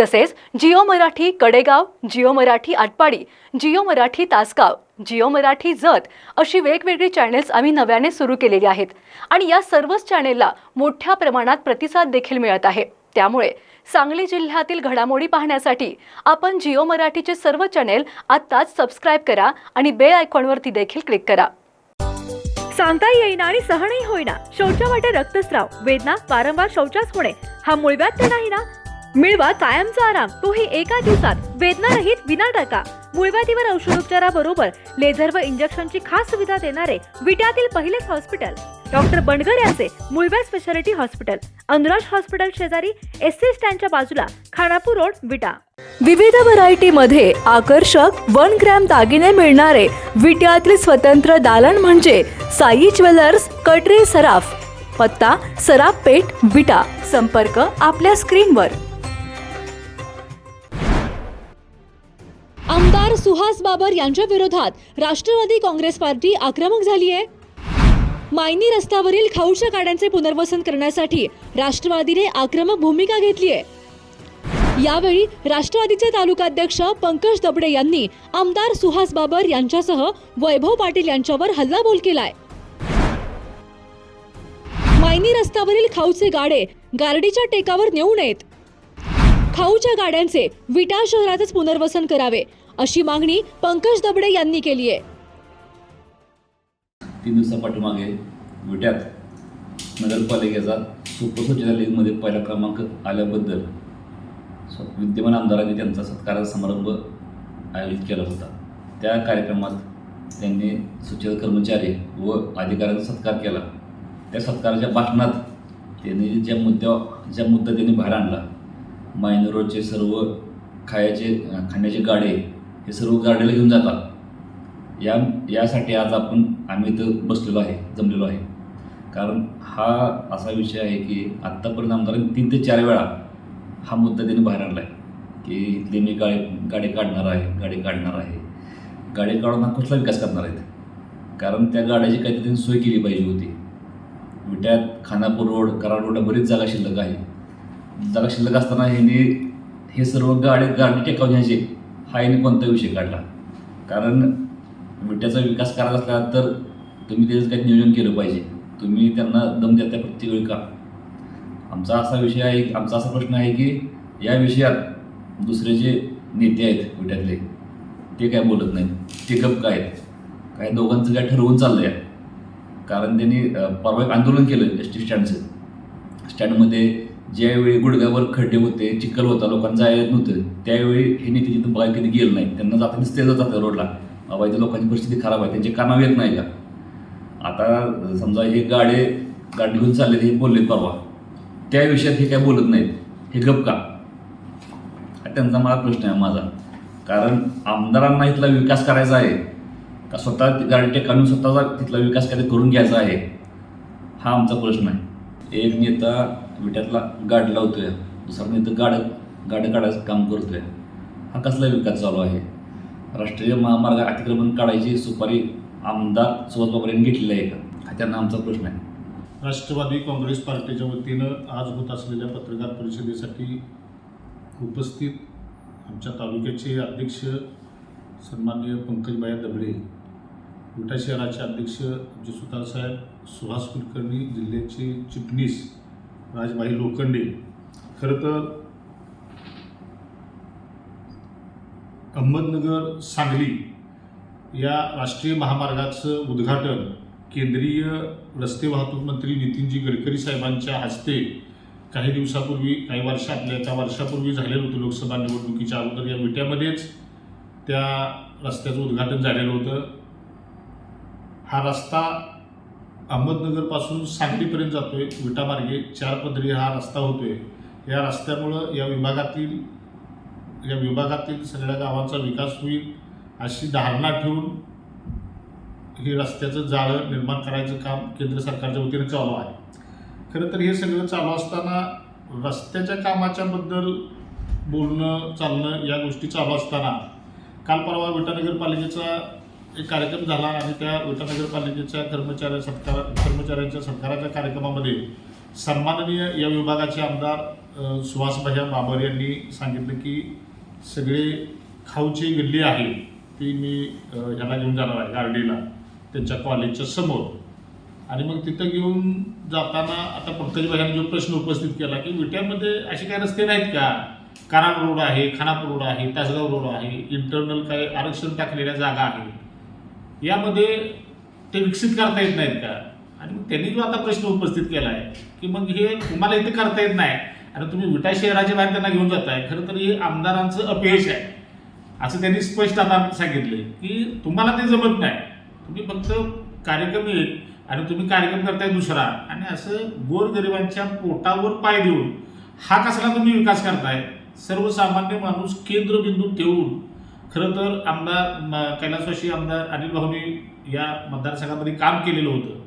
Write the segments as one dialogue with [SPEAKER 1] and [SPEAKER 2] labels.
[SPEAKER 1] तसेच जिओ मराठी कडेगाव जिओ मराठी आटपाडी जिओ मराठी तासगाव जिओ मराठी जत अशी वेगवेगळी चॅनेल्स आम्ही नव्याने सुरू केलेली आहेत. आणि या सर्वच चॅनेलला मोठ्या प्रमाणात प्रतिसाद देखील मिळत आहे. त्यामुळे सांगली जिल्ह्यातील घडामोडी पाहण्यासाठी आपण जिओ मराठीचे सर्व चॅनेल आत्ताच सबस्क्राईब करा आणि बेल आयकॉनवरती देखील क्लिक करा. सांगता येईना आणि सहनही होईना. शौचा वाटे रक्तस्राव वेदना वारंवार शौचास होणे हा मुळव्यात तर नाही ना? मिळवा कायमचा आराम. तोही एका दिवसात. वेदनारहित विना टाका मुळव्याधीवर औषधोपचाराबरोबर लेझर व इंजेक्शनची खास सुविधा देणारे विट्यातील पहिलेच हॉस्पिटल. डॉक्टर बंडगर यांचे मुळव्या स्पेशालिटी हॉस्पिटल. अनुराज हॉस्पिटल शेजारी एस सी स्टँडच्या बाजूला खानापूर रोड विटा. विविध व्हरायटी मध्ये आकर्षक वन ग्रॅम दागिने मिळणारे विट्यातील स्वतंत्र दालन म्हणजे साई ज्वेलर्स कटरे सराफ. पत्ता सराफ पेठ विटा. संपर्क आपल्या स्क्रीनवर. सुहास बाबर यांच्या विरोधात राष्ट्रवादी काँग्रेस पार्टी आक्रमक झाली आहे. मायनी रस्त्यावरील खाऊच्या गाड्यांचे पुनर्वसन करण्यासाठी राष्ट्रवादीने आक्रमक भूमिका घेतली आहे. यावेळी राष्ट्रवादीचे तालुकाध्यक्ष पंकज दबडे यांनी आमदार सुहास बाबर यांच्यासह वैभव पाटील यांच्यावर हल्लाबोल केलाय. मायनी रस्त्यावरील खाऊचे गाडे गारडीच्या टेकावर नेऊ नयेत. खाऊच्या गाड्यांचे विटा शहरातच पुनर्वसन करावे अशी मागणी पंकज दबडे यांनी केली आहे.
[SPEAKER 2] तीन दिवसापाठीमागे विट्यात नगरपालिकेचा सुपर स्वच्छता लीगमध्ये पहिला क्रमांक आल्याबद्दल विद्यमान आमदारांनी त्यांचा सत्कार समारंभ आयोजित केला होता. त्या कार्यक्रमात त्यांनी स्वच्छता कर्मचारी व अधिकाऱ्यांचा सत्कार केला. त्या सत्काराच्या भाषणात त्यांनी ज्या मुद्द्या ज्या मुद्दा त्यांनी बाहेर आणला मायनर रोडचे सर्व खायचे खाण्याचे गाडे हे सर्व गाडीला घेऊन जातात. या यासाठी आज आपण आम्ही इथं बसलेलो आहे जमलेलो आहे. कारण हा असा विषय आहे की आत्तापर्यंत आमदारांनी तीन ते चार वेळा हा मुद्दा त्यांनी बाहेर आणला आहे की इथले मी गाडी गाडी काढणार आहे गाडी काढणार आहे. गाडी काढून हा कुठला विकास करणार आहेत? कारण त्या गाड्याची काहीतरी त्यांनी सोय केली पाहिजे होती. विट्यात खानापूर रोड कराड रोडला बरीच जागा शिल्लक आहे. जागा शिल्लक असताना ह्याने हे सर्व गाडी गाडी टेकवण्याचे आईने कोणता विषय काढला? कारण विट्याचा विकास करत असला तर तुम्ही त्याचं काही नियोजन केलं पाहिजे. तुम्ही त्यांना दम देता प्रत्येक वेळी का? आमचा असा विषय आहे आमचा असा प्रश्न आहे की या विषयात दुसरे जे नेते आहेत विट्यातले ते काय बोलत नाहीत. ते गप काय आहेत? काय दोघांचं काय ठरवून चाललं आहे कारण त्यांनी परवा एक आंदोलन केलं एस टी स्टँडचं. स्टँडमध्ये ज्यावेळी गुडघ्यावर खड्डे होते चिखल होता लोकांना जायला येत नव्हतं त्यावेळी हे नेते तिथं बघायला कधी गेलं नाही त्यांना जाता दिसते जातात रोडला. बाबा इथं लोकांची परिस्थिती खराब आहे. त्यांचे कानावर येत नाही का? आता समजा हे गाडे गाडी घेऊन चालले हे बोलले परवा. त्या विषयात हे काय बोलत नाहीत. हे गप का? त्यांचा मला प्रश्न आहे माझा. कारण आमदारांना इथला विकास करायचा आहे. का स्वतः गाडी टेकावून स्वतःचा तिथला विकास कधी करून घ्यायचा आहे? हा आमचा प्रश्न आहे. एक नेता विट्यातला गाड लावतोय. दुसरा पण म्हणजे इथं गाडं गाडं काढायचं काम करतोय. हा कसला विकास चालू आहे. राष्ट्रीय महामार्ग अतिक्रमण काढायची सुपारी आमदार सुभाष बाबर यांनी घेतलेली आहे का? हा त्यांना आमचा प्रश्न आहे.
[SPEAKER 3] राष्ट्रवादी काँग्रेस पार्टीच्या वतीनं आज होत असलेल्या पत्रकार परिषदेसाठी उपस्थित आमच्या तालुक्याचे अध्यक्ष सन्माननीय पंकजबाया दबडे विटा शहराचे अध्यक्ष आमचे सुतारसाहेब सुहास कुलकर्णी जिल्ह्याचे चिटणीस राजबाई लोखंडे. खरं तर अहमदनगर सांगली या राष्ट्रीय महामार्गाचं उद्घाटन केंद्रीय रस्ते वाहतूक मंत्री नितीनजी गडकरी साहेबांच्या हस्ते काही दिवसापूर्वी काही वर्ष आपल्या एका वर्षापूर्वी झालेलं होतं लोकसभा निवडणुकीच्या अगोदर या विट्यामध्येच त्या रस्त्याचं उद्घाटन झालेलं होतं. हा रस्ता अहमदनगरपासून सांगलीपर्यंत जातोय. विटामार्गे चार पदरी हा रस्ता होतोय. या रस्त्यामुळं या विभागातील या विभागातील सगळ्या गावांचा विकास होईल अशी धारणा ठेवून हे रस्त्याचं जाळं निर्माण करायचं काम केंद्र सरकारच्या वतीने चालू आहे. खरं तर हे सगळं चालू असताना रस्त्याच्या कामाच्याबद्दल बोलणं चालणं या गोष्टी चालू असताना काल परवा विटा नगरपालिकेचा एक कार्यक्रम झाला आणि त्या विटा नगरपालिकेच्या कर्मचाऱ्या सत्कार कर्मचाऱ्यांच्या सत्काराच्या कार्यक्रमामध्ये सन्माननीय या विभागाचे आमदार अ, बाबर यांनी सांगितलं की सगळे खाऊची गल्ली आहे ती मी ह्याला घेऊन जाणार आहे गार्डीला त्यांच्या कॉलेजच्या समोर. आणि मग तिथं घेऊन जाताना आता पंकजभाईने जो प्रश्न उपस्थित केला की विट्यामध्ये असे काही रस्ते नाहीत का? कराड रोड आहे खानापूर रोड आहे तासगाव रोड आहे इंटरनल काही आरक्षण टाकलेल्या जागा आहेत. यामध्ये ते विकसित करता येत नाहीत का? आणि मग त्यांनी जो आता प्रश्न उपस्थित केला आहे की मग हे तुम्हाला इथे करता येत नाही आणि तुम्ही विटा शहराच्या बाहेर त्यांना घेऊन जाताय खरं तर हे आमदारांचं अपयश आहे. असं त्यांनी स्पष्ट आता सांगितलं की तुम्हाला ते जमत नाही. तुम्ही फक्त कार्यक्रम एक आणि तुम्ही कार्यक्रम करताय दुसरा आणि असं गोरगरिबांच्या पोटावर पाय देऊन हा कसला तुम्ही विकास करताय? सर्वसामान्य माणूस केंद्रबिंदू ठेवून खरं तर आमदार म- आमदार अनिल भाऊनी या मतदारसंघामध्ये काम केलेलं होतं.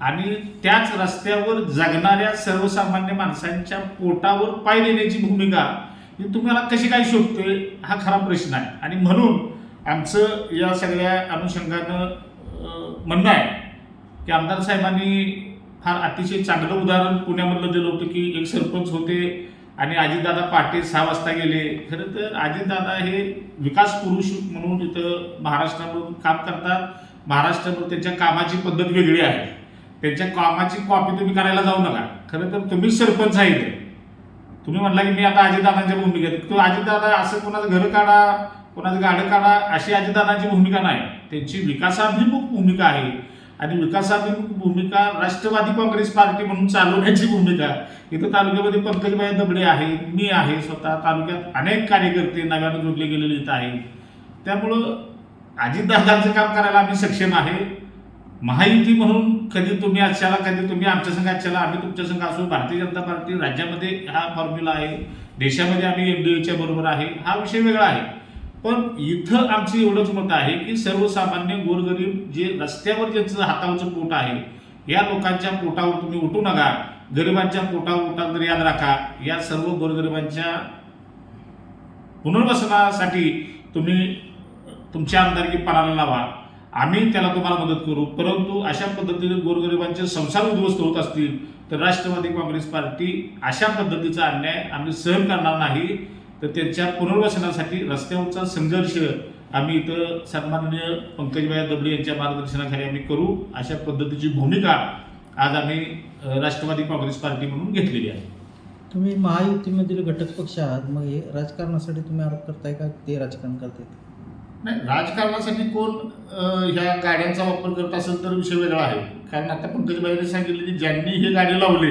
[SPEAKER 3] आणि त्याच रस्त्यावर जगणाऱ्या सर्वसामान्य माणसांच्या पोटावर पाय देण्याची भूमिका ही तुम्हाला कशी काय शोधते हा खरा प्रश्न आहे. आणि म्हणून आमचं या सगळ्या अनुषंगानं म्हणणं आहे की आमदार साहेबांनी फार अतिशय चांगलं उदाहरण पुण्यामधलं दिलं होतं की एक सरपंच होते आणि अजितदादा पहाटे सहा वाजता गेले. खरं तर अजितदादा हे विकास पुरुष म्हणून इथं महाराष्ट्रामधून काम करतात. महाराष्ट्रामध्ये त्यांच्या कामाची पद्धत वेगळी आहे. त्यांच्या कामाची कॉपी तुम्ही करायला जाऊ नका. खरं तर तुम्हीच सरपंच आहे इथे तुम्ही म्हणला की मी आता अजितदादांच्या भूमिकेत तो अजितदादा असं कोणाचं घर काढा कोणाचं गाडं काढा अशी अजितदादांची भूमिका नाही. त्यांची विकासाभिमुख भूमिका आहे. आणि विकासात्मक भूमिका राष्ट्रवादी काँग्रेस पार्टी म्हणून चालवण्याची भूमिका. इथं तालुक्यामध्ये पंकजबाई दबडे आहेत मी आहे स्वतः तालुक्यात अनेक कार्यकर्ते नव्यानं जोडले गेलेले इथं आहेत. त्यामुळं अजितदादांचं काम करायला आम्ही सक्षम आहे. महायुती म्हणून कधी तुम्ही आजच्याला कधी तुम्ही आमच्या संघ आजच्याला आम्ही तुमच्या संघ असू भारतीय जनता पार्टी राज्यामध्ये हा फॉर्म्युला आहे. देशामध्ये आम्ही एन डी एच्या बरोबर आहे. हा विषय वेगळा आहे. पण इथं आमचं एवढंच मत आहे की सर्वसामान्य गोरगरीब जे रस्त्यावर ज्यांचं हातावरचं पोट आहे या लोकांच्या पोटावर तुम्ही उठू नका. गरिबांच्या पोटावर उठा तर याद राखा. या सर्व गोरगरिबांच्या पुनर्वसनासाठी तुम्ही तुमच्या आमदारकी पणाला लावा. आम्ही त्याला तुम्हाला मदत करू. परंतु अशा पद्धतीने गोरगरिबांचे संसार उद्ध्वस्त होत असतील तर राष्ट्रवादी काँग्रेस पार्टी अशा पद्धतीचा अन्याय आम्ही सहन करणार नाही. तर त्यांच्या पुनर्वसनासाठी रस्त्यावरचा संघर्ष आम्ही इथं सन्माननीय पंकजभाई दबडे यांच्या मार्गदर्शनाखाली आम्ही करू अशा पद्धतीची भूमिका आज आम्ही राष्ट्रवादी काँग्रेस पार्टी म्हणून घेतलेली आहे.
[SPEAKER 4] तुम्ही महायुतीमधील घटक पक्ष आहात मग हे राजकारणासाठी तुम्ही आरोप करताय का? ते राजकारण करतायत.
[SPEAKER 3] नाही राजकारणासाठी कोण ह्या गाड्यांचा वापर करत असेल तर विषय वेगळा आहे. कारण आता पंकजबाईने सांगितले की ज्यांनी हे गाडी लावले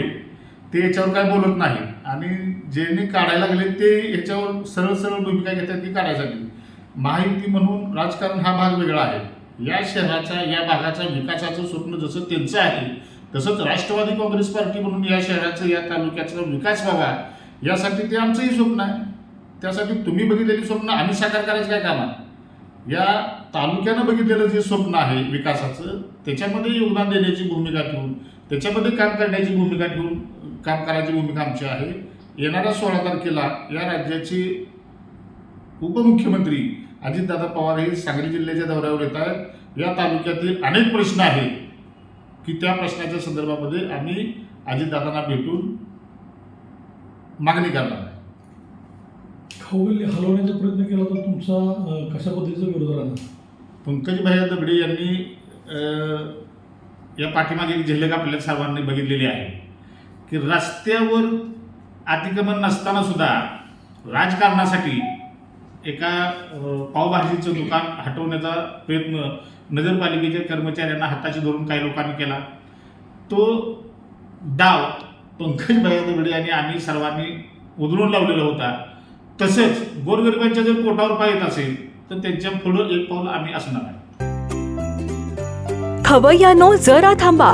[SPEAKER 3] ते याच्यावर काय बोलत नाही. आणि ज्यांनी काढायला गेले ते याच्यावर सरळ सरळ भूमिका घेतात ती काढायसाठी. माहिती म्हणून राजकारण हा भाग वेगळा आहे. या शहराचा या भागाचा विकासाचं स्वप्न जसं त्यांचं आहे तसंच राष्ट्रवादी काँग्रेस पार्टी म्हणून या शहराचं या तालुक्याचा विकास व्हावा यासाठी ते आमचंही स्वप्न आहे. त्यासाठी तुम्ही बघितलेली स्वप्न आम्ही साकार करायचं काय काम? आहे या तालुक्यानं बघितलेलं जे स्वप्न आहे विकासाचं त्याच्यामध्ये योगदान देण्याची भूमिका ठेवून त्याच्यामध्ये काम करण्याची भूमिका ठेवून काम करायची भूमिका आमची आहे. येणाऱ्या सोळा तारखेला या राज्याचे उपमुख्यमंत्री अजितदादा पवार हे सांगली जिल्ह्याच्या दौऱ्यावर येत आहेत. या तालुक्यातील अनेक प्रश्न आहेत की त्या प्रश्नाच्या संदर्भामध्ये आम्ही अजितदादांना भेटून मागणी करणार आहे.
[SPEAKER 5] खाऊगल्ली हलवण्याचा प्रयत्न केला तर तुमचा कशा पद्धतीचा विरोध राहणार?
[SPEAKER 3] पंकजभाई दबडे यांनी या पाठीमागे एक झलक आपल्या सर्वांनी बघितलेली आहे. की रस्त्यावर अतिक्रमण नसताना सुद्धा राजकारणासाठी एका पावभाजीचं दुकान हटवण्याचा प्रयत्न नगरपालिकेच्या कर्मचाऱ्यांना हाताशी धरून काही लोकांनी केला. तो डाव पंकजभाई दबडे आणि आम्ही सर्वांनी उधळून लावलेला होता. तसंच गोरगरिबांच्या जर पोटावर पाय येत असेल तर त्यांच्या पुढं एक पाऊल आम्ही असणार आहे.
[SPEAKER 1] खवय्यानो जरा थांबा.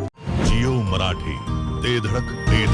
[SPEAKER 6] मराठी. ते धडक ते